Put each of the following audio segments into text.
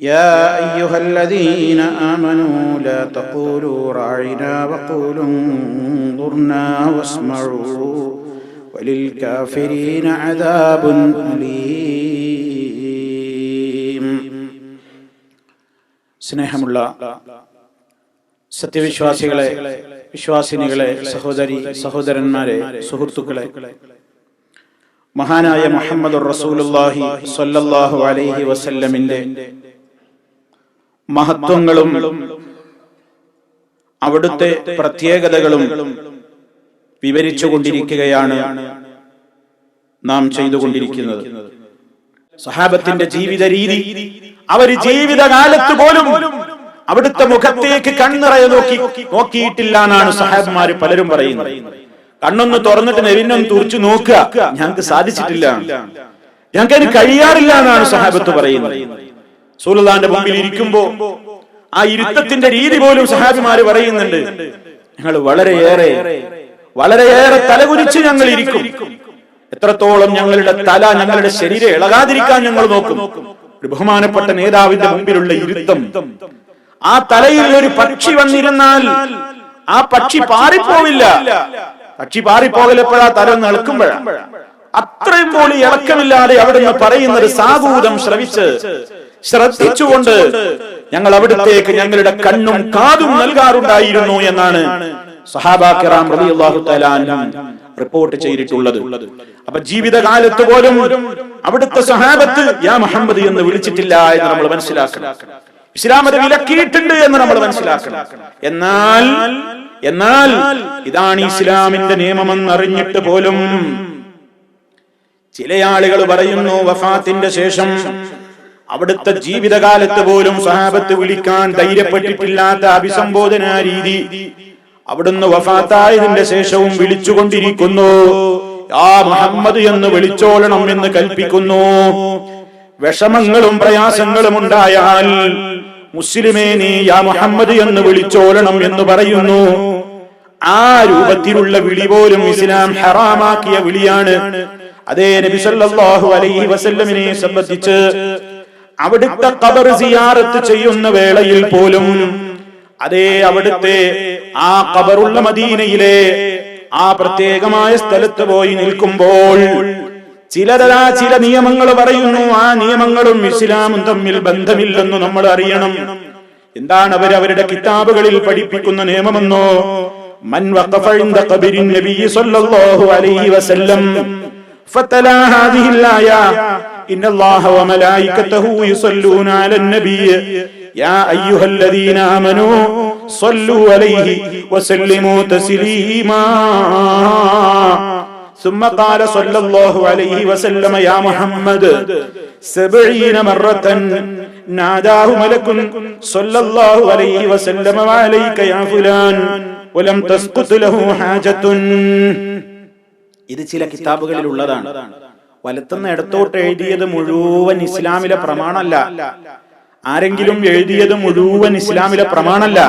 يا أيها الذين آمنوا لا تقولوا راعنا وقولوا انظرنا واسمعوا وللكافرين عذاب أليم സ്നേഹമുള്ള സത്യവിശ്വാസികളെ വിശ്വാസിനികളെ സഹോദരി സഹോദരന്മാരെ സുഹൃത്തുക്കളെ മഹാനായ മുഹമ്മദ് റസൂലുള്ളാഹി സ്വല്ലല്ലാഹു അലൈഹി വസല്ലമിന്റെ മഹത്വങ്ങളും അവിടുത്തെ പ്രത്യേകതകളും വിവരിച്ചു കൊണ്ടിരിക്കുകയാണ് നാം ചെയ്തുകൊണ്ടിരിക്കുന്നത്. സഹാബത്തിന്റെ ജീവിത രീതി അവർ ജീവിതകാലത്ത് പോലും അവിടുത്തെ മുഖത്തേക്ക് കണ്ണിറയെ നോക്കി നോക്കിയിട്ടില്ല എന്നാണ് സഹാബ്മാര് പലരും പറയുന്നത്. കണ്ണൊന്ന് തുറന്നിട്ട് നെവിനൊന്ന് തുറച്ചു നോക്കുക. ഞങ്ങൾക്ക് സാധിച്ചിട്ടില്ല. ഞങ്ങൾക്ക് അതിന് കഴിയാറില്ല എന്നാണ് സഹാബത്ത് പറയുന്നത്. സൂലുദാന്റെ മുമ്പിൽ ഇരിക്കുമ്പോ ആ ഇരുത്തത്തിന്റെ രീതി പോലും സഹാബിമാര് പറയുന്നുണ്ട്. ഞങ്ങൾ വളരെയേറെ വളരെയേറെ തലകുരിച്ച് ഞങ്ങൾ ഇരിക്കും. എത്രത്തോളം ഞങ്ങളുടെ തല ഞങ്ങളുടെ ശരീരം ഇളകാതിരിക്കാൻ ഞങ്ങൾ നോക്കും. ഒരു ബഹുമാനപ്പെട്ട നേതാവിന്റെ മുമ്പിലുള്ള ഇരുത്തം. ആ തലയിൽ ഒരു പക്ഷി വന്നിരുന്നാൽ ആ പക്ഷി പാറിപ്പോവില്ല. പക്ഷി പാറിപ്പോകലെപ്പോഴാ തല ഒന്ന് ഇളക്കുമ്പോഴാണ് അത്രയും പോലും ഇളക്കമില്ലാതെ അവിടെ നിന്ന് പറയുന്നത് സാഗൂതം ശ്രവിച്ച് ശ്രദ്ധിച്ചുകൊണ്ട് ഞങ്ങൾ അവിടത്തേക്ക് ഞങ്ങളുടെ കണ്ണും കാതും നൽകാറുണ്ടായിരുന്നു എന്നാണ് സഹാബാക്കിറാം റിപ്പോർട്ട് ചെയ്തിട്ടുള്ളത്. അപ്പൊ ജീവിതകാലത്ത് പോലും അവിടുത്തെ സഹാബത്ത് യാ മുഹമ്മദ് എന്ന് വിളിച്ചിട്ടില്ല എന്ന് നമ്മൾ മനസ്സിലാക്കണം. ഇസ്ലാം അത് വിലക്കിയിട്ടുണ്ട് എന്ന് നമ്മൾ മനസ്സിലാക്കണം. എന്നാൽ എന്നാൽ ഇതാണ് ഇസ്ലാമിന്റെ നിയമമെന്ന് അറിഞ്ഞിട്ട് പോലും ചില ആളുകൾ പറയുന്നു വഫാത്തിന്റെ ശേഷം അവിടുത്തെ ജീവിതകാലത്ത് പോലും സഹാബത്ത് വിളിക്കാൻ ധൈര്യപ്പെട്ടിട്ടില്ലാത്ത അഭിസംബോധന രീതി അവിടുന്ന് വഫാത്തായതിന്റെ ശേഷവും വിളിച്ചുകൊണ്ടിരിക്കുന്നു. ആ മുഹമ്മദ് എന്ന് വിളിച്ചോളണം എന്ന് കൽപ്പിക്കുന്നു. വിഷമങ്ങളും പ്രയാസങ്ങളും ഉണ്ടായാൽ മുസ്ലിമേ നീ യാ മുഹമ്മദ് എന്ന് വിളിച്ചോളണം എന്ന് പറയുന്നു. ആ രൂപത്തിലുള്ള വിളി പോലും ഇസ്ലാം ഹറാമാക്കിയ വിളിയാണ്. അതേ നബി സല്ലല്ലാഹു അലൈഹി വസല്ലമിനെ സംബന്ധിച്ച് അവിടുത്തെ കബർ സിയാറത്ത് ചെയ്യുന്ന വേളയിൽ പോലും അതേ അവിടുത്തെ ആ കബറുള്ള മദീനയിലെ ആ പ്രത്യേകമായ സ്ഥലത്ത് പോയി നിൽക്കുമ്പോൾ ചിലതരാ ചില നിയമങ്ങൾ പറയുന്നു ആ നിയമങ്ങളും ഇസ്ലാമും തമ്മിൽ ബന്ധമില്ലെന്ന് നമ്മൾ അറിയണം. എന്താണ് അവർ അവരുടെ കിതാബുകളിൽ പഠിപ്പിക്കുന്ന നിയമമെന്നോ? മൻ വഖഫ ഇൻദ ഖബരിൻ നബി സല്ലല്ലാഹു അലൈഹി വസല്ലം فتلا هذه الآية إن الله وملائكته يصلون على النبي يا أيها الذين آمنوا صلوا عليه وسلموا تسليما ثم قال صلى الله عليه وسلم يا محمد سبعين مرة നാദാഹു മലക്കുൻ സ്വല്ലല്ലാഹു അലൈഹി വസല്ലമ വഅലൈക യാ ഫുലാൻ വലം തസ്ഖുത് ലഹു ഹാജത്തുൻ ഇത് ചില കിതാബുകളിൽ ഉള്ളതാണ് വലത്തുനിന്ന് ഇടത്തോട്ട് എഴുതിയത് മുഴുവൻ ഇസ്ലാമിലെ പ്രമാണമല്ല. ആരെങ്കിലും എഴുതിയത് മുഴുവൻ ഇസ്ലാമിലെ പ്രമാണമല്ല.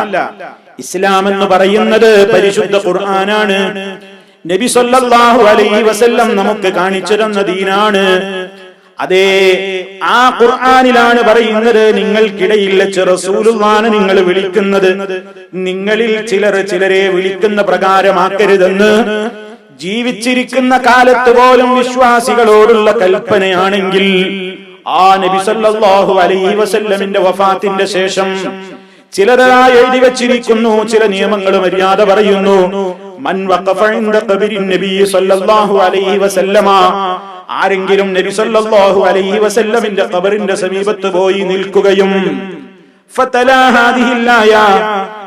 ഇസ്ലാം എന്ന് പറയുന്നത് പരിശുദ്ധ ഖുർആനാണ്. നബി സല്ലല്ലാഹു അലൈഹി വസല്ലം നമുക്ക് കാണിച്ചു തന്ന ദീനാണ്. അതേ ആ ഖുർആനിലാണ് പറയുന്നത് നിങ്ങൾക്കിടയിൽ വെച്ച് റസൂലുള്ളാനെ നിങ്ങൾ വിളിക്കുന്നത്. നിങ്ങളിൽ ചിലർ ചിലരെ വിളിക്കുന്ന പ്രകാരമാക്കരുതെന്ന് ജീവിച്ചിരിക്കുന്ന കാലത്ത് പോലും വിശ്വാസികളോടുള്ള കൽപ്പനയാണെങ്കിൽ ആ നബി സല്ലല്ലാഹു അലൈഹി വസല്ലമിന്റെ വഫാത്തിന്റെ ശേഷം ചിലതായി എഴുതി വെച്ചിരിക്കുന്നു ചില നിയമങ്ങൾ മര്യാദ പറയുന്നു. മൻ നബി സല്ലല്ലാഹു അലൈഹി വസല്ലമ. ആരെങ്കിലും നബി സല്ലല്ലാഹു അലൈഹി വസല്ലമിന്റെ ഖബറിന്റെ സമീപത്ത് പോയി നിൽക്കുകയും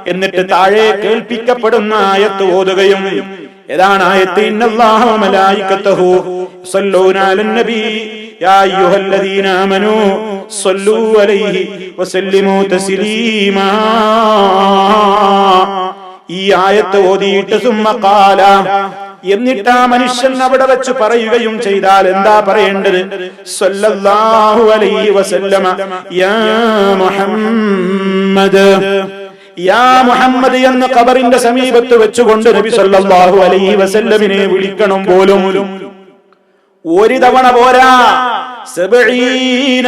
എന്നിട്ട് താഴെ കേൾപ്പിക്കപ്പെടുന്ന ആയത്ത് ഓതുകയും ഏതാണ് നബി. യാ അയ്യുഹല്ലദീന ആമനൂ. അലൈഹി തസ്ലീമാ. ഈ ആയത്ത് ഓതിയിട്ട് സുമ്മ എന്നിട്ട് ആ മനുഷ്യൻ അവിടെ വെച്ച് പറയുകയും ചെയ്താൽ എന്താ പറയേണ്ടത്? സ്വല്ലാഹു അലൈഹി വസല്ലമ. യാ മുഹമ്മദ്. യാ മുഹമ്മദ് എന്ന ഖബറിന്റെ സമീപത്ത് വെച്ചുകൊണ്ട് നബി സല്ലല്ലാഹു അലൈഹി വസല്ലമിനെ വിളിക്കണം പോലും. ഒരു തവണ പോരാ.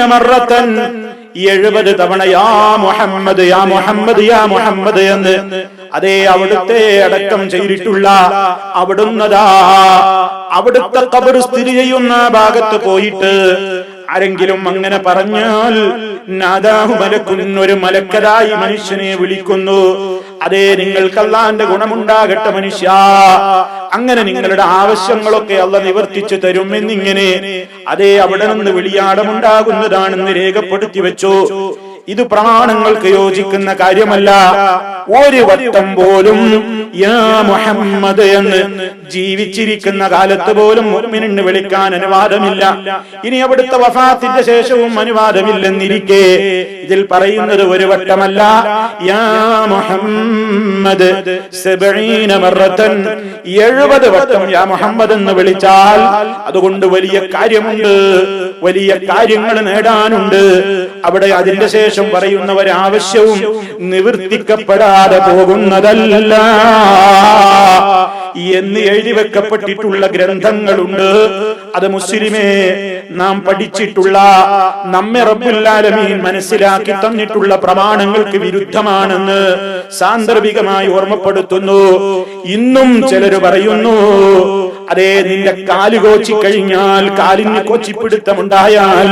മറത്തൻ. എഴുപത് തവണ യാ മുഹമ്മദ് യാ മുഹമ്മദ് യാ മുഹമ്മദ് എന്ന്. അതേ അവിടുത്തെ അടക്കം ചെയ്തിട്ടുള്ള അവിടുന്നതാ. അവിടുത്തെ കബർ സ്ഥിതി ചെയ്യുന്ന ഭാഗത്ത് പോയിട്ട് ആരെങ്കിലും അങ്ങനെ പറഞ്ഞാൽ നാദാഹു മലക്കുന്ന ഒരു മലക്കതായി മനുഷ്യനെ വിളിക്കുന്നു. അതെ നിങ്ങൾക്ക് അള്ളാന്റെ ഗുണമുണ്ടാകട്ടെ മനുഷ്യ. അങ്ങനെ നിങ്ങളുടെ ആവശ്യങ്ങളൊക്കെ അല്ല നിവർത്തിച്ചു തരും എന്നിങ്ങനെ അതേ അവിടെ നിന്ന് വിളിയാടമുണ്ടാകുന്നതാണെന്ന് രേഖപ്പെടുത്തി വെച്ചു. ഇത് പ്രമാണങ്ങൾക്ക് യോജിക്കുന്ന കാര്യമല്ല. ഒരു വട്ടം പോലും യാ മുഹമ്മദ് എന്ന് ജീവിച്ചിരിക്കുന്ന കാലത്ത് പോലും മുഅ്മിനിന് വിളിക്കാൻ അനുവാദമില്ല. ഇനി അവിടുത്തെ വഫാത്തിന്റെ ശേഷവും അനുവാദമില്ലെന്നിരിക്കെ ഇതിൽ പറയുന്നത് ഒരു വട്ടമല്ല. യാ മുഹമ്മദ് എഴുപത് വട്ടം യാ മുഹമ്മദ് എന്ന് വിളിച്ചാൽ അതുകൊണ്ട് വലിയ കാര്യമുണ്ട്. വലിയ കാര്യങ്ങൾ നേടാനുണ്ട്. അവിടെ അതിന്റെ ശേഷം പറയുന്ന ഒരാവശ്യവും നിവർത്തിക്കപ്പെടാതെ പോകുന്നതല്ല. എന്ന് എഴുതി വെക്കപ്പെട്ടിട്ടുള്ള ഗ്രന്ഥങ്ങളുണ്ട്. അത് മുസ്ലിമേ നാം പഠിച്ചിട്ടുള്ള നമ്മെ റബ്ബുല്ലാലമീൻ മനസ്സിലാക്കി തന്നിട്ടുള്ള പ്രമാണങ്ങൾക്ക് വിരുദ്ധമാണെന്ന് സാന്ദർഭികമായി ഓർമ്മപ്പെടുത്തുന്നു. ഇന്നും ചിലര് പറയുന്നു അതേ നിന്റെ കാൽ കോച്ചി കഴിഞ്ഞാൽ കാലിന് കൊച്ചിപ്പിടുത്തമുണ്ടായാൽ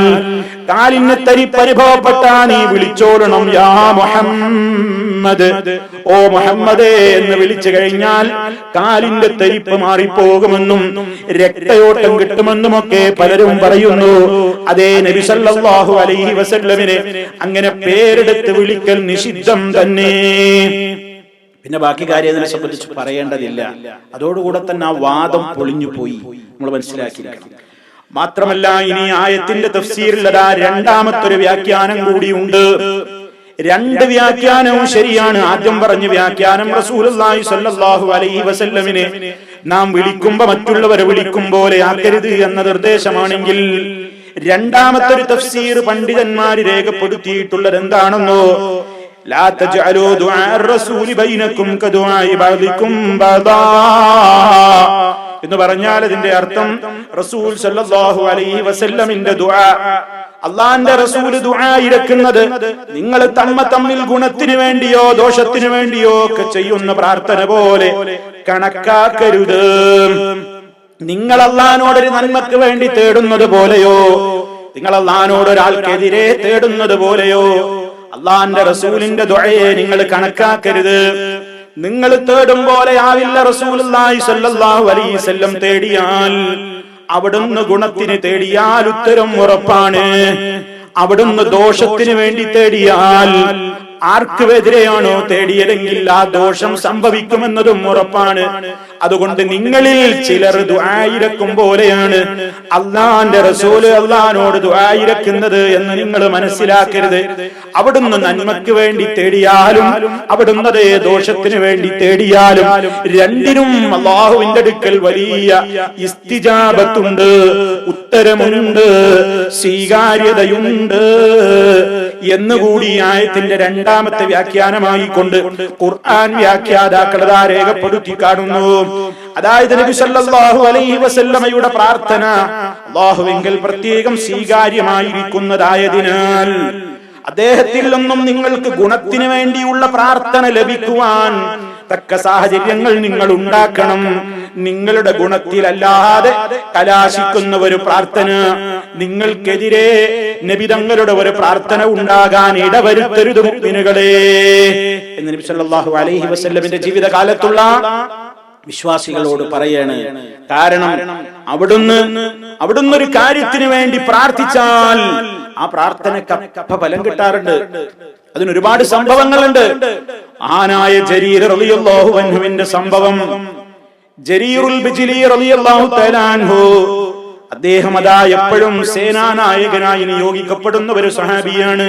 കാലിന് പരിഭവപ്പെട്ടാ നീ വിളിച്ചോളണം യാ മുഹമ്മദ്. ഓ മുഹമ്മദേ എന്ന് വിളിച്ചു കഴിഞ്ഞാൽ കാലിന്റെ തരിപ്പ് മാറിപ്പോകുമെന്നും രക്തയോട്ടം കിട്ടുമെന്നുമൊക്കെ പലരും പറയുന്നു. അതേ നബി സല്ലല്ലാഹു അലൈഹി വസല്ലമിനെ അങ്ങനെ പേരെടുത്ത് വിളിക്കൽ നിഷിദ്ധം തന്നെ. പിന്നെ ബാക്കി കാര്യം അതിനെ സംബന്ധിച്ച് പറയേണ്ടതില്ല. അതോടുകൂടെ തന്നെ ആ വാദം പൊളിഞ്ഞു പോയി നമ്മൾ മനസ്സിലാക്കിയിരിക്കണം. മാത്രമല്ല ഇനി ആയത്തിന്റെ തഫ്സീറിലതാ രണ്ടാമത്തെ ഒരു വ്യാഖ്യാനം കൂടിയുണ്ട് രണ്ട് വ്യാഖ്യാനവും ശരിയാണ്. ആദ്യം പറഞ്ഞ വ്യാഖ്യാനം റസൂലുള്ളാഹി സ്വല്ലല്ലാഹു അലൈഹി വസല്ലമിനെ നാം വിളിക്കുമ്പോ മറ്റുള്ളവരെ വിളിക്കും പോലെ ആക്കരുത് എന്ന നിർദ്ദേശമാണെങ്കിൽ രണ്ടാമത്തെ ഒരു തഫ്സീർ പണ്ഡിതന്മാര് രേഖപ്പെടുത്തിയിട്ടുള്ളത് എന്താണെന്നോ لا تجعلوا دعاء الرسول بينكم كدعاء بعضكم بعضا എന്ന് പറഞ്ഞാൽ അതിന്റെ അർത്ഥം റസൂൽ സല്ലല്ലാഹു അലൈഹി വസല്ലമിന്റെ ദുആ അള്ളാന്റെ റസൂല് ദുആ ഇരക്കുന്നത് നിങ്ങൾ തമ്മ തമ്മിൽ ഗുണത്തിന് വേണ്ടിയോ ദോഷത്തിന് വേണ്ടിയോ ഒക്കെ ചെയ്യുന്ന പ്രാർത്ഥന പോലെ കണക്കാക്കരുത് നിങ്ങൾ അള്ളഹാനോടൊരു നന്മക്ക് വേണ്ടി തേടുന്നത് പോലെയോ നിങ്ങൾ അള്ളഹാനോട് ഒരാൾക്കെതിരെ തേടുന്നത് പോലെയോ അള്ളാന്റെ റസൂലിന്റെ ദുഴയെ നിങ്ങൾ കണക്കാക്കരുത്. നിങ്ങൾ തേടും പോലെ ആവില്ല വസല്ലം തേടിയാൽ അവിടുന്ന് ഗുണത്തിന് തേടിയാൽ ഉത്തരം ഉറപ്പാണ്. അവിടുന്ന് ദോഷത്തിന് വേണ്ടി തേടിയാൽ ആർക്കുമെതിരെയാണോ തേടിയതെങ്കിൽ ആ ദോഷം സംഭവിക്കുമെന്നതും ഉറപ്പാണ്. അതുകൊണ്ട് നിങ്ങളിൽ ചിലർ ദുആയിരക്കും പോലെയാണ്. അള്ളാന്റെ റസൂൽ അള്ളഹാനോട് ദുആയിരക്കുന്നത് എന്ന് നിങ്ങൾ മനസ്സിലാക്കരുത്. അവിടുന്ന് നന്മയ്ക്ക് വേണ്ടി തേടിയാലും അവിടുന്ന് ദോഷത്തിന് വേണ്ടി തേടിയാലും രണ്ടിനും അള്ളാഹുവിന്റെ അടുക്കൽ വലിയ ഇസ്തിജാബത്തുണ്ട് ഉത്തരമുണ്ട് സ്വീകാര്യതയുണ്ട്. എന്നുകൂടി ആയത്തിന്റെ രണ്ടാമത്തെ വ്യാഖ്യാനമായി കൊണ്ട് ഖുർആൻ വ്യാഖ്യാതാക്കളതാ രേഖപ്പെടുത്തി കാണുന്നു. അതായത് നബി സല്ലല്ലാഹു അലൈഹി വസല്ലമയുടെ പ്രാർത്ഥന അള്ളാഹുവെങ്കിൽ പ്രത്യേകം സ്വീകാര്യമായിരിക്കുന്നതായതിനാൽ അദ്ദേഹത്തിൽ നിന്നും നിങ്ങൾക്ക് ഗുണത്തിന് വേണ്ടിയുള്ള പ്രാർത്ഥന ലഭിക്കുവാൻ തക്ക സാഹചര്യങ്ങൾ നിങ്ങൾ ഉണ്ടാക്കണം നിങ്ങളുടെ ഗുണത്തിലല്ലാതെ കലാശിക്കുന്ന ഒരു പ്രാർത്ഥന. നിങ്ങൾക്കെതിരെ നബിതങ്ങളുടെ ഒരു പ്രാർത്ഥന ഉണ്ടാകാൻ ഇടവരുത്തരുത് മുഅ്മിനുകളെ എന്ന് നബി സല്ലല്ലാഹു അലൈഹി വസല്ലമിന്റെ ജീവിതകാലത്തുള്ള വിശ്വാസികളോട് പറയാണ്. കാരണം അവിടുന്ന് അവിടുന്ന് ഒരു കാര്യത്തിന് വേണ്ടി പ്രാർത്ഥിച്ചാൽ ആ പ്രാർത്ഥനക്ക് അപ്പ ഫലം കിട്ടാറുണ്ട്. അതിന് ഒരുപാട് സംഭവങ്ങളുണ്ട്. ആനായ ജരീർ റളിയല്ലാഹു അൻഹുവിന്റെ സംഭവം. ജരീറുൽ റളിയല്ലാഹു തആല അൻഹു. അദ്ദേഹം അതാ എപ്പോഴും സേനാനായകനായി നിയോഗിക്കപ്പെടുന്ന ഒരു സഹാബിയാണ്.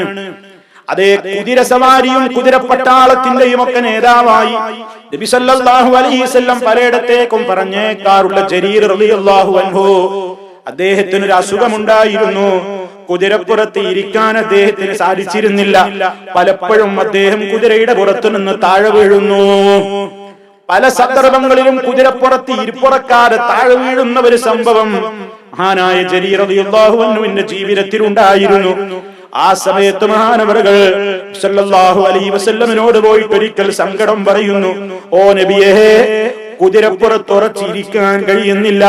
അതേ കുതിര സവാരിയും കുതിരപ്പട്ടാളത്തിന്റെയും ഒക്കെ നേതാവായി നബി സല്ലല്ലാഹു അലൈഹി വസല്ലം പലയിടത്തേക്കും പറഞ്ഞേക്കാറുള്ള ജരീർ റളിയല്ലാഹു അൻഹു. അദ്ദേഹത്തിന് ഒരു അസുഖമുണ്ടായിരുന്നു. കുതിരപ്പുറത്ത് ഇരിക്കാൻ അദ്ദേഹത്തിന് സാധിച്ചിരുന്നില്ല. പലപ്പോഴും അദ്ദേഹം കുതിരയുടെ പുറത്തു നിന്ന് താഴെ വീഴുന്നു. പല സന്ദർഭങ്ങളിലും കുതിരപ്പുറത്ത് ഇരിപ്പുറക്കാര് താഴെ വീഴുന്ന ഒരു സംഭവം മഹാനായ അൻഹുവിന്റെ ജീവിതത്തിൽ ഉണ്ടായിരുന്നു ആ സമയത്ത് മഹാനവറുകൾ സല്ലല്ലാഹു അലൈഹി വസല്ലമിനോട് പോയിട്ട് ഒരിക്കൽ സങ്കടം പറയുന്നു ഓ നബിയേ കുതിരപ്പുറത്തുറച്ചിരിക്കാൻ കഴിയുന്നില്ല.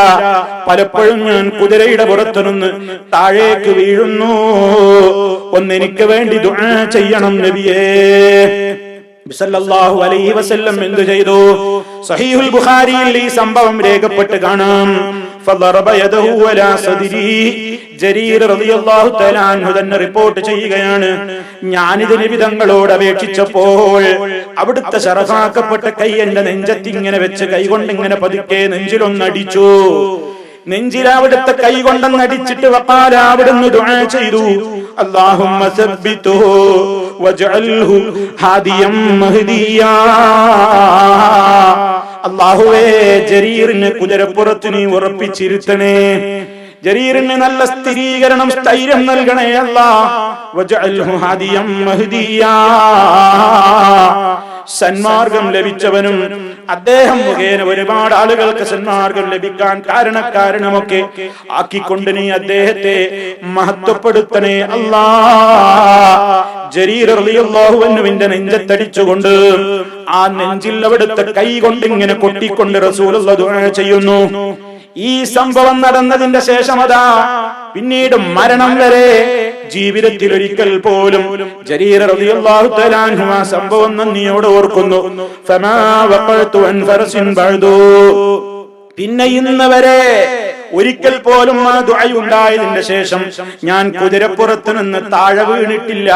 പലപ്പോഴും ഞാൻ കുതിരയുടെ പുറത്തു നിന്ന് താഴേക്ക് വീഴുന്നു. ഒന്നെനിക്ക് വേണ്ടി ദുആ ചെയ്യണം നബിയേ. ബിസല്ലല്ലാഹു അലൈഹി വസല്ലം എന്തു ചെയ്തു? സഹീഹുൽ ബുഖാരിയിൽ ഈ സംഭവം രേഖപ്പെട്ട് കാണാം. ഫളറബ യദഹു വലാ സദ്രി ജരീർ റളിയല്ലാഹു തആല അൻഹു തന്നെ റിപ്പോർട്ട് ചെയ്യുകയാണ്. ഞാനിത് നിബിതങ്ങളോട് അപേക്ഷിച്ചപ്പോൾ അവിടുത്തെ ശറഫാക്കപ്പെട്ട കൈ എന്റെ നെഞ്ചത്തിങ്ങനെ വെച്ച് കൈകൊണ്ട് ഇങ്ങനെ പതുക്കെ നെഞ്ചിലൊന്നടിച്ചു നെഞ്ചിൽ അവിടുത്തെ കൈ കൊണ്ടെന്ന് അടിച്ചിട്ട് വക്കാല അവിടുന്ന് ദുആ ചെയ്തു. അല്ലാഹുമ്മ സബ്ബിതുഹു വജ്അൽഹു ഹാദിയം മഹ്ദിയാ. അല്ലാഹുവേ ജരീറിന് കുതിരപ്പുറത്ത് നീ ഉറപ്പിച്ചിരുത്തണേ. ജരീറിന് നല്ല സ്ഥിരീകരണം സ്ഥൈര്യം നൽകണേ അല്ലാ സന്മാർഗം ലഭിച്ചവനും അദ്ദേഹം മുഖേന ഒരുപാട് ആളുകൾക്ക് സന്മാർഗം ലഭിക്കാൻ കാരണക്കാരണമൊക്കെ ആക്കിക്കൊണ്ട് നീ അദ്ദേഹത്തെ മഹത്വപ്പെടുത്തണേ അല്ലാ. ജരീറിയാഹുവിന്റെ നെഞ്ചത്തടിച്ചുകൊണ്ട് ആ നെഞ്ചിൽ അവിടുത്തെ കൈ കൊണ്ട് ഇങ്ങനെ കൊട്ടിക്കൊണ്ട് റസൂലുള്ള ചെയ്യുന്നു. ഈ സംഭവം നടന്നതിന്റെ ശേഷം അതാ പിന്നീട് മരണം വരെ ജീവിതത്തിൽ ഒരിക്കൽ പോലും ജരീർ റളിയല്ലാഹു തആല അൻഹു ആ സംഭവം നന്ദിയോട് ഓർക്കുന്നു. ഫമാ പിന്നെ ഇന്ന് വരെ ഒരിക്കൽ പോലും ആ ദുആയുണ്ടായതിന്റെ ശേഷം ഞാൻ കുതിരപ്പുറത്ത് നിന്ന് താഴെ വീണിട്ടില്ല.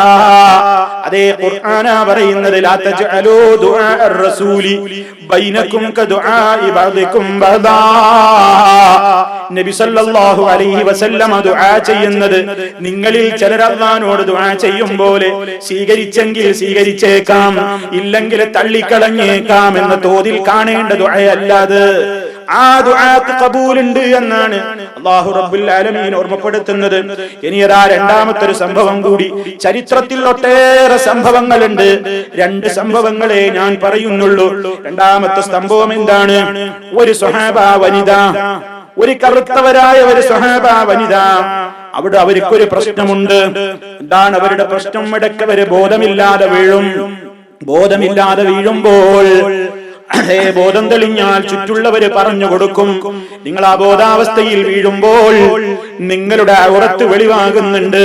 അതേ ഖുർആനാ പറയുന്നത് ദുആ കദുആ നബി സല്ലല്ലാഹു അലൈഹി വസല്ലമ ദുആ ചെയ്യുന്നത് നിങ്ങളിൽ ചിലർ അല്ലാഹുവോട് ദുആ ചെയ്യും പോലെ സ്വീകരിച്ചെങ്കിൽ സ്വീകരിച്ചേക്കാം ഇല്ലെങ്കിൽ തള്ളിക്കളഞ്ഞേക്കാം എന്ന തോതിൽ കാണേണ്ട ദുആയല്ലാതെ ആ ദുആക്ക് കബൂലുണ്ട് എന്നാണ് അല്ലാഹു റബ്ബുൽ ആലമീൻ ഓർമ്മപ്പെടുത്തുന്നത്. ഇനി അതാ രണ്ടാമത്തെ ഒരു സംഭവം കൂടി. ചരിത്രത്തിൽ ഒട്ടേറെ സംഭവങ്ങളുണ്ട്. രണ്ട് സംഭവങ്ങളെ ഞാൻ പറയുന്നുള്ളൂ. രണ്ടാമത്തെ സംഭവം എന്താണ്? ഒരു സ്വഹാബ വനിത. ഒരു കറുത്തവരായ ഒരു സ്വഹാബ വനിത. അവിടെ അവർക്കൊരു പ്രശ്നമുണ്ട്. എന്താണ് അവരുടെ പ്രശ്നം? ഇടയ്ക്ക് അവർ ബോധമില്ലാതെ വീഴും. ബോധമില്ലാതെ വീഴുമ്പോൾ അതേ ബോധം തെളിഞ്ഞാൽ ചുറ്റുള്ളവര് പറഞ്ഞു കൊടുക്കും. നിങ്ങൾ ആ ബോധാവസ്ഥയിൽ വീഴുമ്പോൾ നിങ്ങളുടെ ഉറത്ത് വെളിവാകുന്നുണ്ട്.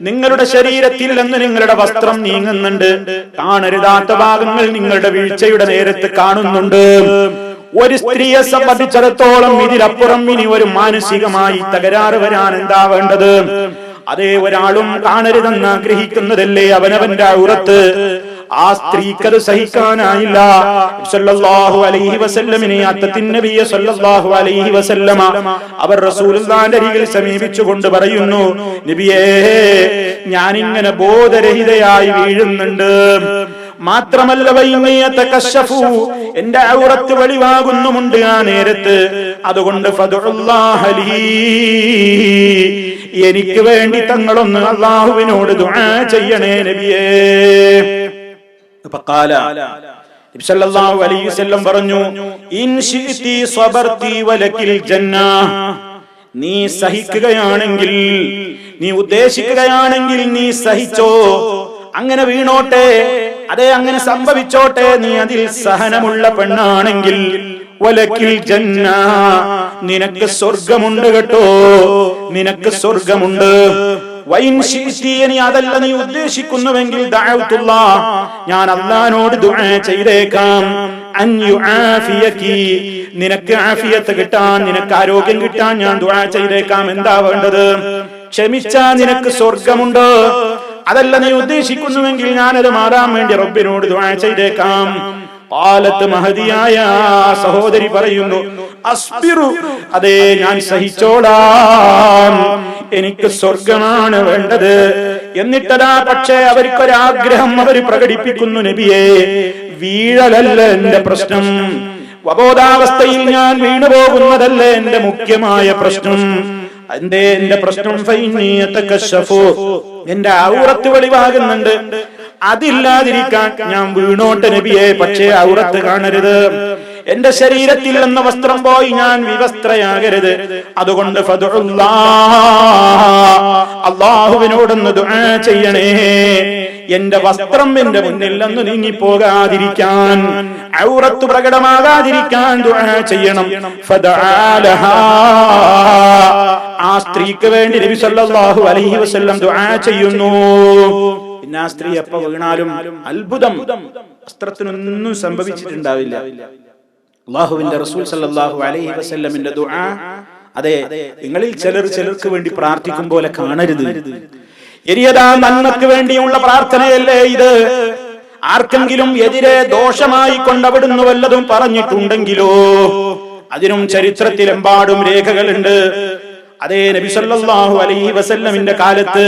നിങ്ങളുടെ ശരീരത്തിൽ നിന്ന് നിങ്ങളുടെ വസ്ത്രം നീങ്ങുന്നുണ്ട്. കാണരുതാത്ത ഭാഗങ്ങൾ നിങ്ങളുടെ വീഴ്ചയുടെ നേരത്ത് കാണുന്നുണ്ട്. ഒരു സ്ത്രീയെ സംബന്ധിച്ചിടത്തോളം ഇതിലപ്പുറം ഇനി ഒരു മാനസികമായി തകരാറ് വരാൻ എന്താ വേണ്ടത് അതേ ഒരാളും കാണരുതെന്ന് ആഗ്രഹിക്കുന്നതല്ലേ അവനവന്റെ ഔറത്ത് ആ സ്ത്രീക്കത് സഹിക്കാനായില്ല. സല്ലല്ലാഹു അലൈഹി സല്ലല്ലാഹു അലൈഹി വസല്ലമ അവർ റസൂലുള്ളാഹിന്റെ അരികിൽ സമീപിച്ചുകൊണ്ട് പറയുന്നു നബിയേ ഞാൻ ഇങ്ങനെ ബോധരഹിതയായി വീഴുന്നുണ്ട്. മാത്രമല്ല എന്റെ ഔറത്ത് വെളിവാകുന്നുമുണ്ട് ആ നേരത്ത്. അതുകൊണ്ട്. എനിക്ക് വേണ്ടി തങ്ങളൊന്ന് അള്ളാഹുവിനോട് ദുആ ചെയ്യണേ നബിയേ. പറഞ്ഞു നീ സഹിക്കുകയാണെങ്കിൽ നീ ഉദ്ദേശിക്കുകയാണെങ്കിൽ നീ സഹിച്ചോ? അങ്ങനെ വീണോട്ടെ അതെ അങ്ങനെ സംഭവിച്ചോട്ടെ. നീ അതിൽ സഹനമുള്ള പെണ്ണാണെങ്കിൽ വലക്കിൽ ജന്ന. നിനക്ക് സ്വർഗമുണ്ട് കേട്ടോ. നിനക്ക് സ്വർഗമുണ്ട്. ഇനി അതല്ല നീ ഉദ്ദേശിക്കുന്നുവെങ്കിൽ ഞാൻ അള്ളഹാനോട് ദുആ ചെയ്തേക്കാം. നിനക്ക് ആഫിയത്ത് കിട്ടാൻ നിനക്ക് ആരോഗ്യം കിട്ടാൻ ഞാൻ ദുആ ചെയ്തേക്കാം. എന്താ വേണ്ടത്? ക്ഷമിച്ചാ നിനക്ക് സ്വർഗമുണ്ട് അതല്ല നീ ഉദ്ദേശിക്കുന്നുവെങ്കിൽ ഞാനത് മാറാൻ വേണ്ടി റബ്ബിനോട് ദുആ ചെയ്തേക്കാം. പാലത്ത് മഹതിയായ സഹോദരി പറയുന്നു അസ്പിറു അതെ ഞാൻ സഹിച്ചോളാം. എനിക്ക് സ്വർഗമാണ് വേണ്ടത്. എന്നിട്ടതാ പക്ഷേ അവർക്കൊരാഗ്രഹം അവർ പ്രകടിപ്പിക്കുന്നു നബിയെ. വീഴലല്ല എന്റെ പ്രശ്നം. വബോധാവസ്ഥയിൽ ഞാൻ വീണുപോകുന്നതല്ല എന്റെ മുഖ്യമായ പ്രശ്നം. എന്റെ എന്റെ പ്രശ്നം. എന്റെ ഔറത്ത് വെളിവാകുന്നുണ്ട്. അതില്ലാതിരിക്കാൻ ഞാൻ വീണോട്ട് നബിയെ. പക്ഷേ ഔറത്ത് കാണരുത്. എന്റെ ശരീരത്തിൽ എന്ന വസ്ത്രം പോയി ഞാൻ വിവസ്ത്രയാകരുത്. അതുകൊണ്ട്. അള്ളാഹുവിനോടൊന്ന് ദുആ ചെയ്യണേ. എന്റെ വസ്ത്രം എന്റെ മുന്നിൽ നിന്ന് നീങ്ങിപ്പോകാതിരിക്കാൻ ഔറത്ത് പ്രകടമാകാതിരിക്കാൻ ദുആ ചെയ്യണം. ആ സ്ത്രീക്ക് വേണ്ടി നബി സല്ലല്ലാഹു അലൈഹി വസല്ലം ദുആ ചെയ്യുന്നു. പിന്നെ ആ സ്ത്രീ എപ്പോ വീണാലും അത്ഭുതം. വസ്ത്രത്തിനൊന്നും സംഭവിച്ചിട്ടുണ്ടാവില്ല. അള്ളാഹുവിന്റെ റസൂൽ സല്ലാഹു അലൈഹി വസ്ല്ലമിന്റെ ദുആ അതെ നിങ്ങളിൽ ചിലർ ചിലർക്ക് വേണ്ടി പ്രാർത്ഥിക്കും പോലെ കാണരുത്. എരിയതാ നന്മക്ക് വേണ്ടിയുള്ള പ്രാർത്ഥനയല്ലേ ഇത്? ആർക്കെങ്കിലും എതിരെ ദോഷമായി കൊണ്ടവിടുന്നു വല്ലതും പറഞ്ഞിട്ടുണ്ടെങ്കിലോ? അതിനും ചരിത്രത്തിലെമ്പാടും രേഖകളുണ്ട്. അതേ നബി സല്ലല്ലാഹു അലൈഹി വസല്ലമിന്റെ കാലത്ത്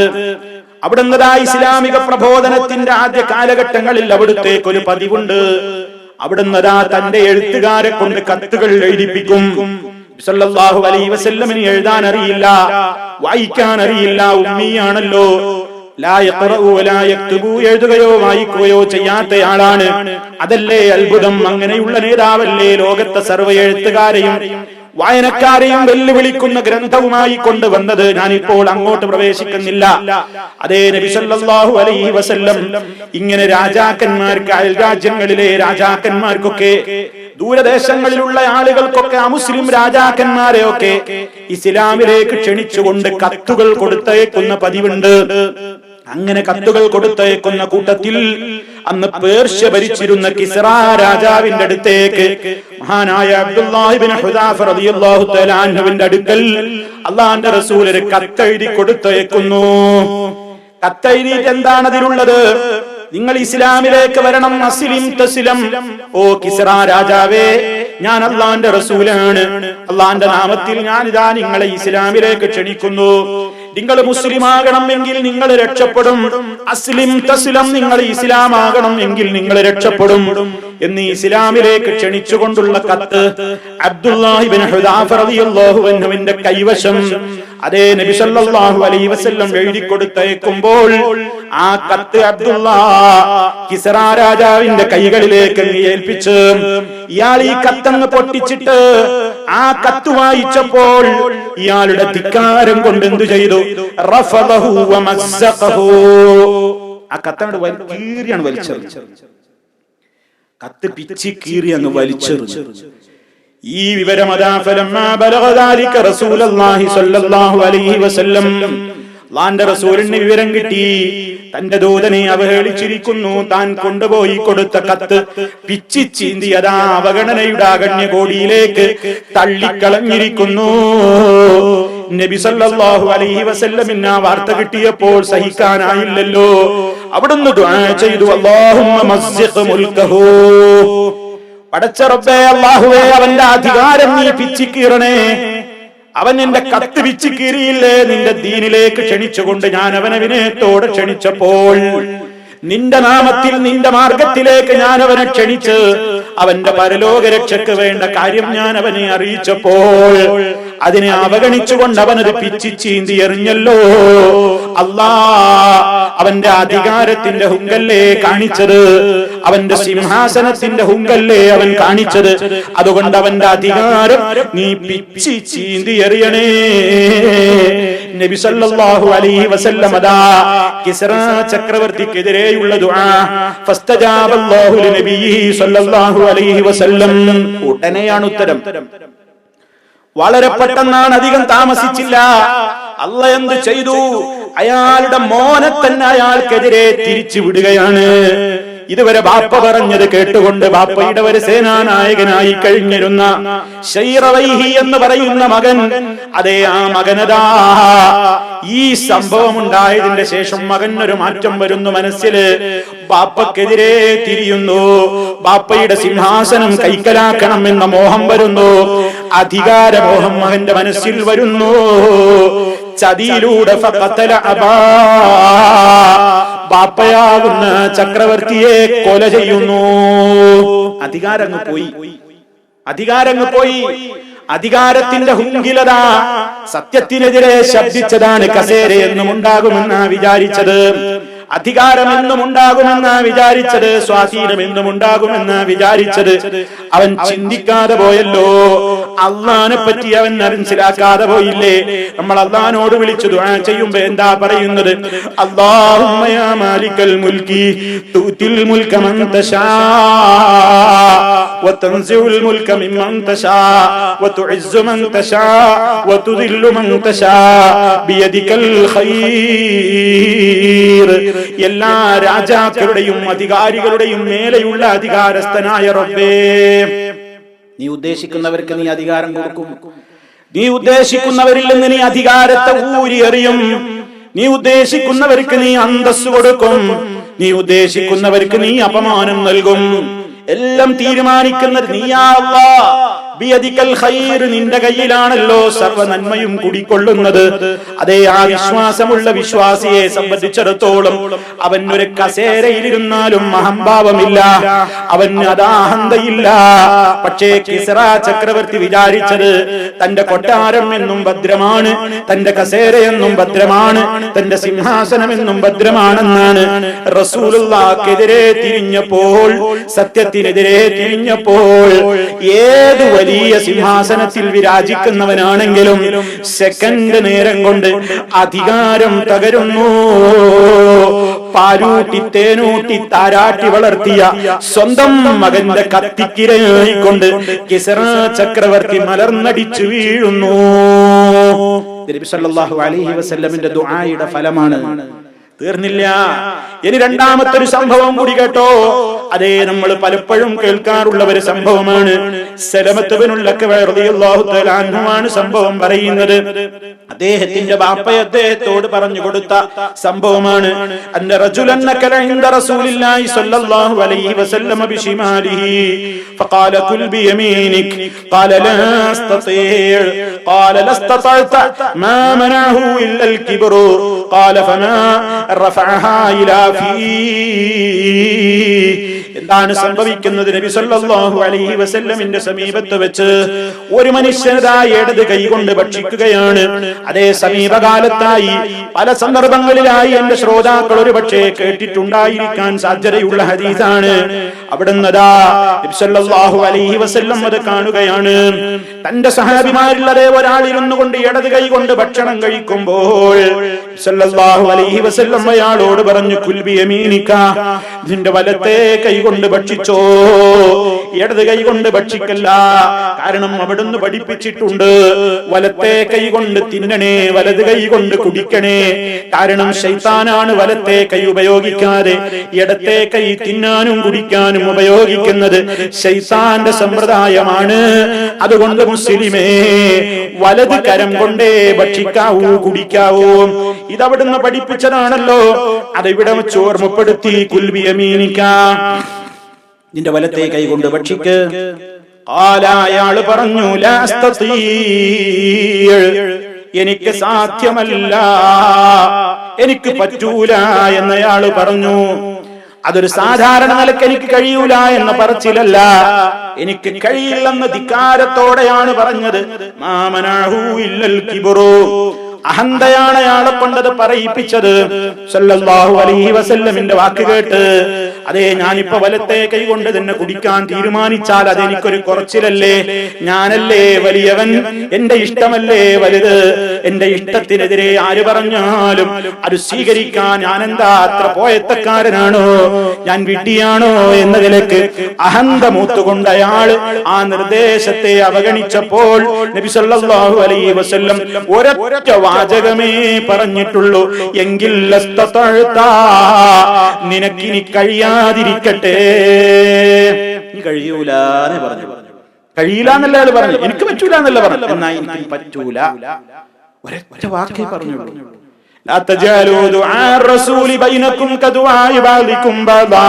അവിടുന്നതാ ഇസ്ലാമിക പ്രബോധനത്തിന്റെ ആദ്യ കാലഘട്ടങ്ങളിൽ അവിടുത്തേക്ക് ഒരു പതിവുണ്ട് അവിടുന്നതാ തന്റെ എഴുത്തുകാരെ കൊണ്ട് കത്തുകൾ എഴുതിപ്പിക്കും. സല്ലല്ലാഹു അലൈഹി വസല്ലമിന് എഴുതാൻ അറിയില്ല വായിക്കാൻ അറിയില്ല ഉമ്മിയാണല്ലോ എഴുതുകയോ വായിക്കുകയോ ചെയ്യാത്തയാളാണ് അതല്ലേ അത്ഭുതം? അങ്ങനെയുള്ള നേതാവല്ലേ ലോകത്തെ സർവ എഴുത്തുകാരെയും വായനക്കാരെയും വെല്ലുവിളിക്കുന്ന ഗ്രന്ഥവുമായി കൊണ്ടുവന്നത് ഞാനിപ്പോൾ അങ്ങോട്ട് പ്രവേശിക്കുന്നില്ല. അതേ നബിസല്ലാഹു അലൈഹി വസല്ലം ഇങ്ങനെ രാജാക്കന്മാർക്ക് അയൽ രാജ്യങ്ങളിലെ രാജാക്കന്മാർക്കൊക്കെ ദൂരദേശങ്ങളിലുള്ള ആളുകൾക്കൊക്കെ അമുസ്ലിം രാജാക്കന്മാരെയൊക്കെ ഇസ്ലാമിലേക്ക് ക്ഷണിച്ചുകൊണ്ട് കത്തുകൾ കൊടുത്തേക്കുന്ന പതിവുണ്ട്. അങ്ങനെ കത്തുകൾ കൊടുത്തയക്കുന്ന കൂട്ടത്തിൽ അന്ന് പേർഷ്യ ഭരിച്ചിരുന്ന കിസറ രാജാവിന്റെ അടുത്തേക്ക് മഹാനായ അബ്ദുല്ലാഹിബിൻ അടുക്കൽ അള്ളാഹിന്റെ റസൂൽ കത്തെഴുതി കൊടുത്തയക്കുന്നു കത്തെഴുതിയിട്ട് എന്താണ് അതിലുള്ളത്? നിങ്ങൾ ഇസ്ലാമിലേക്ക് വരണം അസ്ലിം തസിലം. ഓ കിസറ രാജാവേ ഞാൻ അള്ളാന്റെ റസൂലാണ്. അള്ളാന്റെ നാമത്തിൽ ഞാൻ ഇതാ നിങ്ങളെ ഇസ്ലാമിലേക്ക് ക്ഷണിക്കുന്നു. നിങ്ങൾ മുസ്ലിം ആകണം എങ്കിൽ നിങ്ങൾ രക്ഷപ്പെടും. അസ്ലിം തസ്ലം നിങ്ങൾ ഇസ്ലാം ആകണം എങ്കിൽ നിങ്ങൾ രക്ഷപ്പെടും. എന്ന് ഇസ്ലാമിലേക്ക് ക്ഷണിച്ചുകൊണ്ടുള്ള കത്ത് അബ്ദുല്ലാഹിബിന്റെ കൈവശം. അതേ നബി സല്ലല്ലാഹു അലൈഹി വസല്ലം എഴുതി കൊടുത്തയക്കുമ്പോൾ ആ കത്ത് അബ്ദുള്ള കിസറ രാജാവിന്റെ കൈകളിലേക്ക് ഏൽപ്പിച്ച് ഇയാൾ ഈ കത്തങ്ങ് പൊട്ടിച്ചിട്ട് ആ കത്ത് വായിച്ചപ്പോൾ ഇയാളുടെ ധിക്കാരം കൊണ്ട് എന്തു ചെയ്തു. ആ വലി കീറിയാണ് വലിച്ചെറിഞ്ഞത്. കത്ത് പിച്ചി കീറി അങ്ങ് വലിച്ചെറിഞ്ഞു. ഈ വിവരം അതാ ഫലമ്മാ അള്ളാന്റെ റസൂലിന് വിവരം കിട്ടി. തന്റെ ദൂതനെ അവഹേളിച്ചിരിക്കുന്നു. താൻ കൊണ്ടുപോയി കൊടുത്ത കത്ത് പിച്ചി ചീന്തിയതാ അവഗണനയുടെ അകണ്യകോടിയിലേക്ക് തള്ളിക്കളഞ്ഞിരിക്കുന്നു. നബി സല്ലല്ലാഹു അലൈഹി വസല്ലമിന് ആ വാർത്ത കിട്ടിയപ്പോൾ സഹിക്കാനായില്ലല്ലോ. അവിടുന്ന് ദുആ ചെയ്തു. അല്ലാഹുമ്മ പടച്ച റബ്ബേ അല്ലാഹുവേ അവന്റെ അധികാരം നീ പിച്ചിക്കീറണേ. അവൻ എന്റെ കത്ത് വിച്ച് കീറിയില്ലേ? നിന്റെ ദീനിലേക്ക് ക്ഷണിച്ചുകൊണ്ട് ഞാൻ അവനെ വിനയത്തോടെ ക്ഷണിച്ചപ്പോൾ നിന്റെ നാമത്തിൽ നിന്റെ മാർഗത്തിലേക്ക് ഞാൻ അവനെ ക്ഷണിച്ച് അവന്റെ പരലോക രക്ഷയ്ക്ക് വേണ്ട കാര്യം ഞാൻ അവനെ അറിയിച്ചപ്പോൾ അതിനെ അവഗണിച്ചുകൊണ്ട് അവനത് പിച്ചി ചീന്തി എറിഞ്ഞല്ലോ. അല്ലാ അവന്റെ അധികാരത്തിന്റെ ഹുങ്കല്ലേ കാണിച്ചത്? അവന്റെ സിംഹാസനത്തിന്റെ ഹുങ്കല്ലേ അവൻ കാണിച്ചത്? അതുകൊണ്ട് അവന്റെ അധികാരം നീ പിച്ചി ചീന്തി എറിയണേ. നബി സല്ലല്ലാഹു അലൈഹി വസല്ലം കിസ്ര കിസ്റ ചക്രവർത്തിക്കെതിരെയുള്ള ദുആ. ഫസ്തജാബല്ലാഹു ലിനബിയിഹി സല്ലല്ലാഹു അലൈഹി വസല്ലം. ഉടനെയാണ് ഉത്തരം. വളരെ പെട്ടെന്നാണ് അധികം താമസിച്ചില്ല. അല്ല എന്ത് ചെയ്തു? അയാളുടെ മോനെ തന്നെ അയാൾക്കെതിരെ തിരിച്ചു വിടുകയാണ് ഇതുവരെ ബാപ്പ പറഞ്ഞത് കേട്ടുകൊണ്ട് ബാപ്പയുടെ ഒരു സേനാനായകനായി കഴിഞ്ഞിരുന്ന ശൈറവൈഹി എന്ന് പറയുന്ന മകൻ. അതേ ആ മകനതാ. ഈ സംഭവം ഉണ്ടായതിന്റെ ശേഷം മകൻ ഒരു മാറ്റം വരുന്നു മനസ്സിൽ. ബാപ്പക്കെതിരെ തിരിയുന്നു. ബാപ്പയുടെ സിംഹാസനം കൈക്കലാക്കണം എന്ന മോഹം വരുന്നു. അധികാരമോഹം അവന്റെ മനസ്സിൽ വരുന്നു. ചതിയിലൂടെ ബാപ്പയാകുന്ന ചക്രവർത്തിയെ കൊല ചെയ്യുന്നു. അധികാരങ്ങ് പോയി. അധികാരങ്ങ് പോയി. അധികാരത്തിന്റെ ഹുങ്കിലത. സത്യത്തിനെതിരെ ശബ്ദിച്ചതാണ് കസേര എന്നും ഉണ്ടാകുമെന്നാ വിചാരിച്ചത്. അധികാരം എന്നും ഉണ്ടാകുമെന്നാ വിചാരിച്ചത് സ്വാധീനം എന്നും ഉണ്ടാകുമെന്നാ വിചാരിച്ചത് അവൻ ചിന്തിക്കാതെ പോയല്ലോ അള്ളഹാനെ പറ്റി അവൻ മനസ്സിലാക്കാതെ പോയില്ലേ നമ്മൾ അള്ളഹാനോട് വിളിച്ചു ദുആ ചെയ്യുമ്പോ എന്താ പറയുന്നത് അല്ലാഹുമ്മ യാ മാലിക്കൽ മുൽക്കി തൂതിൽ മുൽക മൻ തശാ وتنزع الملك ممن تشاء وتعز من تشاء وتذل من تشاء بيدك الخير എല്ലാ രാജാക്കളുടെയും അധികാരികളുടെയും മേലെയുള്ള അധികാരസ്ഥനായ റബ്ബേ. നീ ഉദ്ദേശിക്കുന്നവർക്ക് നീ അധികാരം കൊടുക്കും. നീ ഉദ്ദേശിക്കുന്നവരിൽ നിന്ന് നീ അധികാരത്തെ ഊരി എറിയും നീ ഉദ്ദേശിക്കുന്നവർക്ക് നീ അന്തസ് കൊടുക്കും. നീ ഉദ്ദേശിക്കുന്നവർക്ക് നീ അപമാനം നൽകും. എല്ലാം തീരുമാനിക്കുന്നത് നീയാ നിന്റെ കയ്യിലാണല്ലോ സർവ നന്മയും കുടിക്കൊള്ളുന്നത്. അതേ ആ വിശ്വാസമുള്ള വിശ്വാസിയെ സംബന്ധിച്ചിടത്തോളം അവൻ ഒരു കസേരയിലിരുന്നാലും അഹംഭാവമില്ല. അവന് അതാഹന്തയില്ല. പക്ഷേ കിസറ ചക്രവർത്തി വിചാരിച്ചത് തന്റെ കൊട്ടാരം എന്നും ഭദ്രമാണ് തന്റെ കസേരയെന്നും ഭദ്രമാണ് തന്റെ സിംഹാസനം എന്നും ഭദ്രമാണെന്നാണ് റസൂലുള്ളാക്കെതിരെ തിരിഞ്ഞപ്പോൾ സത്യത്തിനെതിരെ തിരിഞ്ഞപ്പോൾ ഏത് വലിയ സിംഹാസനത്തിൽ വിരാജിക്കുന്നവനാണെങ്കിലും സെക്കൻഡ് നേരം കൊണ്ട് അധികാരം തകരുന്നു. പാലൂട്ടി തേനൂട്ടി താരാട്ടി വളർത്തിയ സ്വന്തം മകന്റെ കത്തിക്കിരയായിക്കൊണ്ട് കിസറ ചക്രവർത്തി മലർന്നടിച്ചു വീഴുന്നു. നബി സല്ലല്ലാഹു അലൈഹി വസല്ലമിന്റെ ദുആയുടെ ഫലമാണ്. തീർന്നില്ല. ഇനി രണ്ടാമത്തെ ഒരു സംഭവം കൂടി കേട്ടോ അതേ നമ്മൾ പലപ്പോഴും കേൾക്കാറുള്ള ഒരു സംഭവമാണ് ആണ് സംഭവം പറയുന്നത് അദ്ദേഹത്തിന്റെ ബാപ്പ അദ്ദേഹത്തോട് പറഞ്ഞു കൊടുത്ത സംഭവമാണ് അന്ന റജുലന്നക ഇൻദ റസൂലില്ലാഹി സ്വല്ലല്ലാഹു അലൈഹി വസല്ലമ ബിശിമാലിഹി فقال كل بيمينك قال لا استطيع قال لا استطعت ما منعه الا الكبر قال فما رفعها الى فيه എന്താണ് സംഭവിക്കുന്നത്? നബി സല്ലല്ലാഹു അലൈഹി വസല്ലമിന്റെ സമീപത്ത് വെച്ച് ഒരു മനുഷ്യനതായി ഇടത് കൈകൊണ്ട് ഭക്ഷിക്കുകയാണ്. അതേ സമീപകാലത്തായി പല സന്ദർഭങ്ങളിലായി എന്റെ ശ്രോതാക്കൾ ഒരു പക്ഷേ കേട്ടിട്ടുണ്ടായിരിക്കാൻ സാധ്യതയുള്ള ഹദീസാണ്. അവിടുന്നതാ നബി സല്ലല്ലാഹു അലൈഹി വസല്ലം അത് കാണുകയാണ്. തന്റെ സഹാബിമാരിൽ അതേ ഒരാൾ ഇരുന്നു കൊണ്ട് ഇടത് കൈ കൊണ്ട് ഭക്ഷണം കഴിക്കുമ്പോൾ അലൈഹി വസല്ലം അയാളോട് പറഞ്ഞു കുൽബി യമീനിക നിന്റെ വലത്തെ കൈ കൊണ്ട് ഭക്ഷിച്ചോ? ഇടത് കൈ കൊണ്ട് ഭക്ഷിക്കല്ല. കാരണം അവിടുന്ന് പഠിപ്പിച്ചിട്ടുണ്ട് വലത്തെ കൈ കൊണ്ട് തിന്നണേ വലത് കൈ കൊണ്ട് കുടിക്കണേ. കാരണം ശൈത്താനാണ് വലത്തെ കൈ ഉപയോഗിക്കാതെ ഇടത്തെ കൈ തിന്നാനും കുടിക്കാനും ഉപയോഗിക്കുന്നത് ശൈത്താന്റെ സമ്പ്രദായമാണ്. അതുകൊണ്ട് മുസ്ലിമേ വലത് കരം കൊണ്ടേ ഭക്ഷിക്കാവൂ കുടിക്കാവൂ. ഇതവിടുന്ന് പഠിപ്പിച്ചതാണല്ലോ. അതിവിടെ വെച്ച് ഓർമ്മപ്പെടുത്തി കുൽബിയമീനിക്ക നിന്റെ വലത്തെ കൈ കൊണ്ട് ഭക്ഷിക്ക്. ആലായാൾ പറഞ്ഞു. എനിക്ക് സാധ്യമല്ല. എനിക്ക് പറ്റൂല എന്നയാൾ പറഞ്ഞു. അതൊരു സാധാരണ നിലയ്ക്ക് എനിക്ക് കഴിയൂല എന്ന പറച്ചിലല്ല. എനിക്ക് കഴിയില്ലെന്ന ധിക്കാരത്തോടെയാണ് പറഞ്ഞത്. ഇല്ലൽ അഹന്തയാണ് അയാളെ കൊണ്ടത് പറയിപ്പിച്ചത്. സല്ലല്ലാഹു അലൈഹി വാക്ക് കേട്ട് അതെ ഞാനിപ്പോ വലത്തെ കൈ കൊണ്ട് തന്നെ കുടിക്കാൻ തീരുമാനിച്ചാൽ അതെനിക്കൊരു കുറച്ചിലല്ലേ? ഞാനല്ലേ വലിയവൻ? എന്റെ ഇഷ്ടമല്ലേ വലുത്? എന്റെ ഇഷ്ടത്തിനെതിരെ ആര് പറഞ്ഞാലും അത് സ്വീകരിക്കാൻ ഞാൻ എന്താ അത്ര പോയത്തക്കാരനാണോ? ഞാൻ വിട്ടിയാണോ എന്നതിലേക്ക് അഹന്ത മൂത്തുകൊണ്ട് അയാൾ ആ നിർദ്ദേശത്തെ അവഗണിച്ചപ്പോൾ നബി സല്ലല്ലാഹു അലൈഹി വസല്ലം ഒരൊറ്റ വാചകമേ പറഞ്ഞിട്ടുള്ളൂ. എങ്കിൽ നിനക്കിനി നിനക്കിനി കഴിയാതിരിക്കട്ടെ നീ കഴിയൂല എന്ന് പറഞ്ഞു കഴിയില്ല എന്നല്ല അയാൾ പറഞ്ഞു എനിക്ക് പറ്റൂല എന്നല്ല പറഞ്ഞു എന്നാ എനിക്ക് പറ്റൂല ഒരൊറ്റ വാക്കേ പറഞ്ഞുള്ളൂ لا تجعلوا دعاء الرسول بينكم كدعاء بعضكم بعضا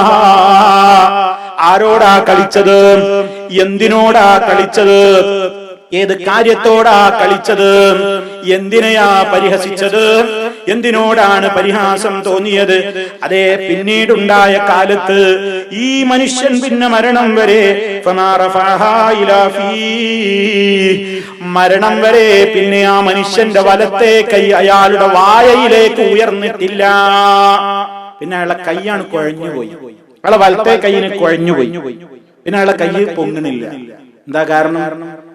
ആരോടാ കളിച്ചത് എന്തിനോടാ കളിച്ചത് ഏത് കാര്യത്തോടാ കളിച്ചത്? എന്തിനെയാ പരിഹസിച്ചത്? എന്തിനോടാണ് പരിഹാസം തോന്നിയത്? അതെ പിന്നീടുണ്ടായ കാലത്ത് ഈ മനുഷ്യൻ പിന്നെ മരണം വരെ. മരണം വരെ പിന്നെ ആ മനുഷ്യന്റെ വലത്തെ കൈ അയാളുടെ വായയിലേക്ക് ഉയർന്നിട്ടില്ല. പിന്നെ അയാളെ കൈയാണ് കുഴഞ്ഞുപോയി അയാളെ വലത്തെ കൈയിന് കുഴഞ്ഞുപോയി പിന്നെ അയാളെ കൈ പൊങ്ങണില്ല എന്താ കാരണം?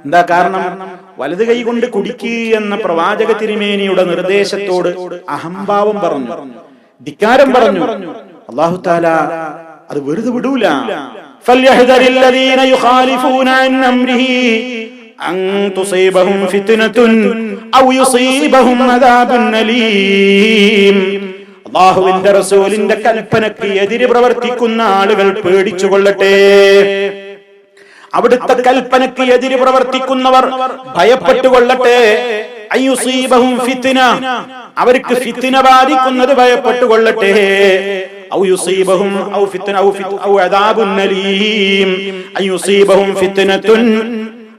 എന്താ കാരണം? വലത് കൈ കൊണ്ട് കുടിക്കുക എന്ന പ്രവാചക തിരുമേനിയുടെ നിർദ്ദേശത്തോട് അഹംഭാവം പറഞ്ഞു. ധിക്കാരം പറഞ്ഞു. അള്ളാഹു താല അത് വെറുതെ വിടൂല. കൽപ്പനക്ക് എതിര് പ്രവർത്തിക്കുന്ന ആളുകൾ പേടിച്ചുകൊള്ളട്ടെ. അവിടുത്തെ കൽപ്പനയ്ക്ക് എതിര് പ്രവർത്തിക്കുന്നവർ ഭയപ്പെട്ടുകൊള്ളട്ടെ. അയ്യുസീബഹും അവർക്ക് ഫിത്തിന ബാധിക്കുന്നത് ഭയപ്പെട്ടുകൊള്ളട്ടെ. കൊള്ളട്ടെ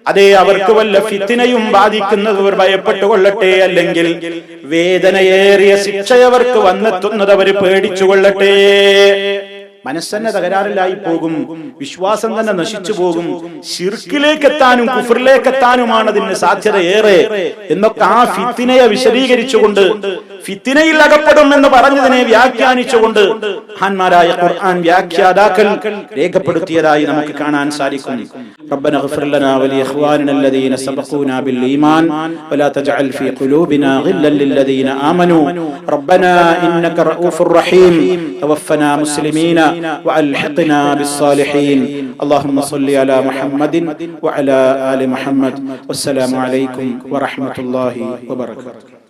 അതേ അവർക്ക് വല്ല ഫിത്തിനയും ബാധിക്കുന്നത് അവർ ഭയപ്പെട്ടുകൊള്ളട്ടെ. അല്ലെങ്കിൽ വേദനയേറിയ ശിക്ഷയവർക്ക് വന്നെത്തുന്നത് അവർ പേടിച്ചുകൊള്ളട്ടെ. മനസ്സന്നെ തകരാറിലായി പോകും. വിശ്വാസം തന്നെ നശിച്ചു പോകും. ഷിർക്കിലേക്ക് എത്താനും കുഫറിലേക്ക് എത്താനുമാണ് അതിന് സാധ്യത ഏറെ. എന്നൊക്കെ ആ ഫിത്തിനയെ വിശദീകരിച്ചുകൊണ്ട് ഫിത്തിനയിൽ അകപ്പെടും എന്ന് പറഞ്ഞതിനെ വ്യാഖ്യാനിച്ചുകൊണ്ട് മഹാന്മാരായ ഖുർആൻ വ്യാഖ്യാതാക്കൾ രേഖപ്പെടുത്തിയതായി നമുക്ക് കാണാൻ സാധിക്കും ربنا اغفر لنا ولإخواننا الذين سبقونا بالإيمان ولا تجعل في قلوبنا غلا للذين آمنوا ربنا إنك رؤوف رحيم توفنا مسلمين وألحقنا بالصالحين اللهم صل على محمد وعلى آل محمد والسلام عليكم ورحمة الله وبركاته